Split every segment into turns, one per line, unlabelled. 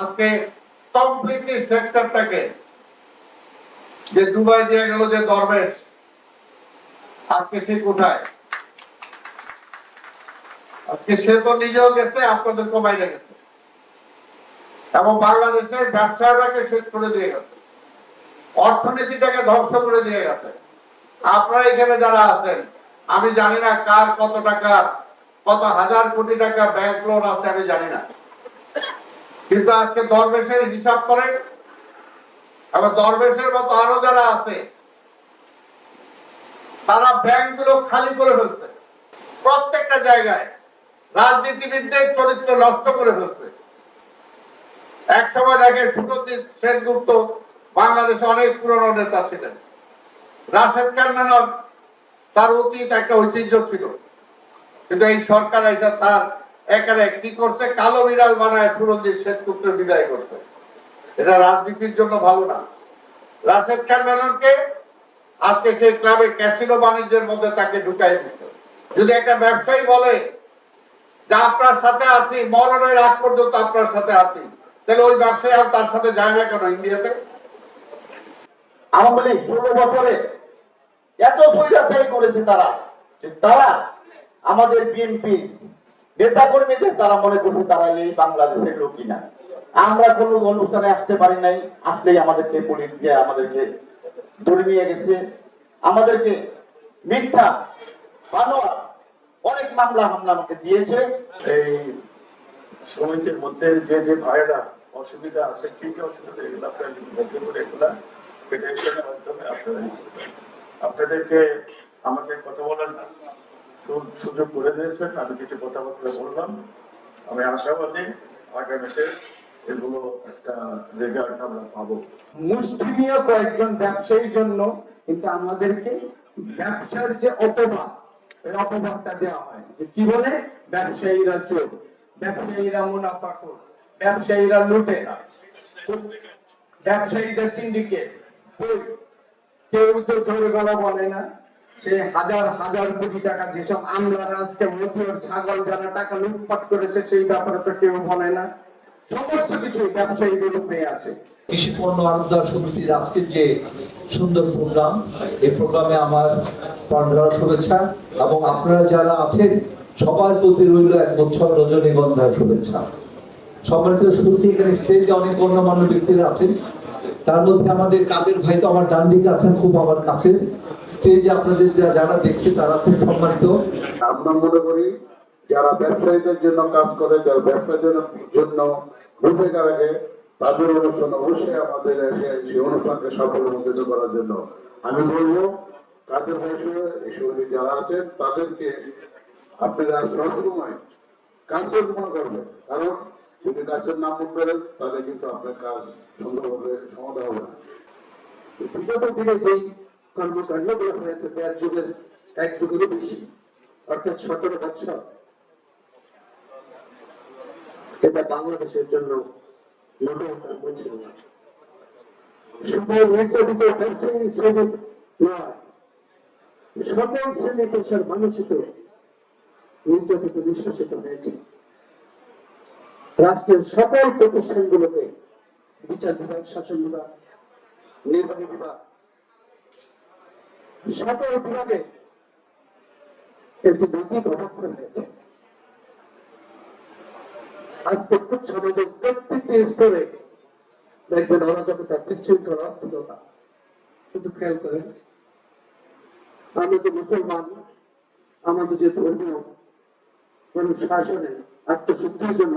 আজকে কমপ্লিটলি সেক্টরটাকে যে ডুবাই দিয়ে গেল যে দরবেশ, আজকে সে কোথায়? আজকে সে তো নিজেও গেছে আপনাদের কমাইলে গেছে। এবং বাংলাদেশে ব্যবসাটাকে শেষ করে দিয়ে গেছে। অর্থনীতিটাকে ধ্বংস করে দিয়ে গেছে। আপনারা এখানে যারা আছেন, আমি জানি না কার কত টাকা, কত হাজার কোটি টাকা ব্যাংক লোন আছে, আমি জানি না। কিন্তু আজকে দরবেশের হিসাব করেন, আবার দরবেশের মতো আরও যারা আছে, তারা ব্যাংকগুলো খালি করে ফেলছে। প্রত্যেকটা জায়গায় রাজনীতিবিদদের চরিত্র নষ্ট করে ফেলছে। এক সময় দেখে সুগন্ধিত সেনগুপ্ত বাংলাদেশে অনেক পুরনো নেতা ছিলেন। রাশেদ খান মেনন তার অতীত একটা ঐতিহ্য ছিল। কিন্তু এই সরকার এসে তার করছে? কালো বিড়াল বানায় সুরঞ্জিত বিদায় করছে। এটা রাজনীতির জন্য ভালো না। রাশেদ খান মেননকে আজকে সেই ক্লাবে ক্যাসিনো বাণিজ্যের মধ্যে তাকে ঢুকাই দিচ্ছে যদি একটা ব্যবসায়ী বলে যে, আপনার সাথে আছি মরণের আগ পর্যন্ত আপনার সাথে আছি। তাহলে ওই ব্যবসায়ী আর তার সাথে যায় না কেন ইন্ডিয়াতে?
আওয়ামী লীগ ষোলো বছরে এত স্বৈরাচারী করেছে তারা যে তারা আমাদের বিএনপি নেতা কর্মীদের তারা মনে করছে তারা এই বাংলাদেশের লোক কিনা আমরা কোনো অনুষ্ঠানে আসতে পারি নাই, আসলেই আমাদেরকে পুলিশ দিয়ে আমাদেরকে ধরে নিয়ে গেছে। আমাদেরকে মিথ্যা বানোয়া অনেক মামলা হামলা আমাকে দিয়েছে।
এই শ্রমিকদের মধ্যে যে যে ভাইয়েরা অসুবিধা আছে, কি কি অসুবিধা, এগুলো আপনারা এগুলা ফেডারেশনের মাধ্যমে আপনারা। আপনাদেরকে আমাকে কথা বলার সুযোগ করে দিয়েছেন, আমি কিছু কথাবার্তা বললাম। আমি আশাবাদী আগামীতে এগুলো একটা রেজাল্ট আমরা পাবো।
মুষ্টিমীয় কয়েকজন ব্যবসায়ীর জন্য কিন্তু আমাদেরকে ব্যবসার যে অপবাদ, এই অপবাদটা দেওয়া হয় যে কি বলে? ব্যবসায়ীরা চোর, ব্যবসায়ীরা মুনাফাখোর ব্যবসায়ীরা লুটেরা। ব্যবসায়ীদের সিন্ডিকেট কেউ তো জোরে গলা বলে না। হাজার হাজার কোটি টাকা যেসব আমলারা আজকে মতিয়র ছাগল যারা টাকা লুটপাট করেছে, সেই ব্যাপারে তো কেউ বলে না।
শুভেচ্ছা, এবং আপনারা যারা আছেন, সবার প্রতি রইল এক বছর রজনীগন্ধার শুভেচ্ছা। সম্মানিত শুরুতে এখানে অনেক গণ্যমান্য ব্যক্তিরা আছেন। তার মধ্যে আমাদের কাদের ভাই তো আমার ডান দিকে আছেন, খুব আমার কাছে। স্টেজে আপনাদের যারা দেখছে তারা খুব সম্মানিত।
আমরা মনে করি যারা ব্যবসায়ীদের জন্য কাজ করে, যারা ব্যবসায়ীদের জন্য ভূমিকা রাখে তাদের অনুষ্ঠান অবশ্যই আমাদের সেই অনুষ্ঠানকে সফলমণ্ডিত করার জন্য। আমি বলব, কাদের এই যারা আছেন, তাদেরকে আপনারা সবসময় কাজের মনে করবেন। কারণ যদি কাজের নাম করেন তাহলে কিন্তু আপনার কাজ সুন্দরভাবে সমাধান হবে
বিগত দিনে যেই হয়েছে, দেড় যুগের, এক যুগেরও বেশি, অর্থাৎ সতেরো বছর, এটা বাংলাদেশের জন্য না নির্যাতিত ব্যবসায়ী নির্যাতিত নিঃশ্বাসিত হয়েছে। রাষ্ট্রের সকল প্রতিষ্ঠানগুলোকে বিচার বিভাগ, শাসন বিভাগ, নির্বাহী বিভাগ, সকল বিভাগে একটি নৈতিক অবক্ষয় হয়েছে। আজকে সমাজের প্রত্যেকটি স্তরে দেখবেন অরাজকতা বিশৃঙ্খল, অস্থিরতা কিন্তু খেয়াল করেন। আমরা তো মুসলমান, আমাদের যে ধর্মীয় কোন শাসনে আত্মশুদ্ধির জন্য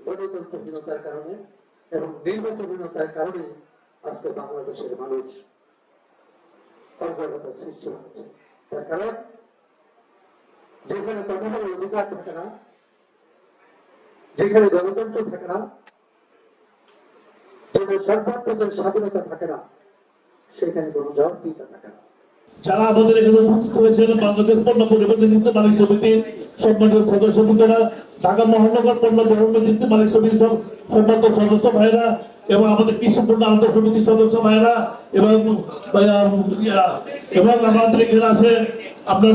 গণতন্ত্রহীনতার কারণে এবং নির্বাচনহীনতার কারণে আজকে বাংলাদেশের মানুষ অরাজকতার সৃষ্টি হচ্ছে তার কারণ, যেখানে অধিকার থাকে না, যেখানে গণতন্ত্র থাকে না, যেখানে সর্বাত্মকের স্বাধীনতা থাকে না, সেখানে কোনো থাকে না।
যারা আমাদের এখানে উপস্থিত হয়েছেন, বাংলাদেশ পণ্য পরিবহন মালিক সমিতির সম্মানিত সদস্য বৃন্দরা, ঢাকা মহানগর পণ্য পরিবহন মালিক সমিতির সম্মানিত সদস্য ভাইরা এবং আমাদের কৃষি পণ্য আন্তঃ সমিতির সদস্য ভাইরা এবং এবং আমাদের এখানে আছে আপনার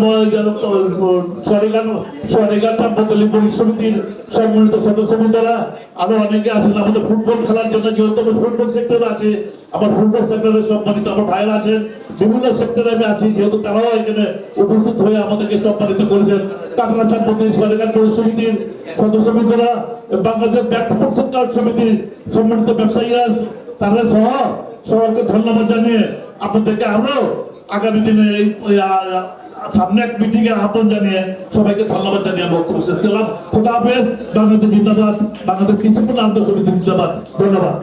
সরেগান সরেগান চাম্পাতলি পরিষ সমিতির সম্মানিত সদস্য বৃন্দরা আরও অনেকে আছেন। আমাদের ফুটবল খেলার জন্য যেহেতু ফুটবল সেক্টর আছে, আমার ফুটবল সেক্টরের সম্মানিত আমার ভাইরা আছেন। বিভিন্ন সেক্টরে আমি আছি, যেহেতু তারাও এখানে উপস্থিত হয়ে আমাদেরকে সম্মানিত করেছেন। কাটরা চাম্পতি সরকার পরিষদ সমিতির সদস্য বৃন্দরা বাংলাদেশ ব্যাংক সমিতি সম্মানিত ব্যবসায়ীরা তারা সহ সবাইকে ধন্যবাদ জানিয়ে আপনাদেরকে আরও আগামী দিনে এই সামনে এক মিটিং এর আহ্বান জানিয়ে সবাইকে ধন্যবাদ জানিয়ে বক্তব্য শেষ করলাম। খোদা হাফেজ, বাংলাদেশ জিন্দাবাদ, বাংলাদেশ কৃষিপূর্ণ আন্তঃ সমিতি জিন্দাবাদ। ধন্যবাদ।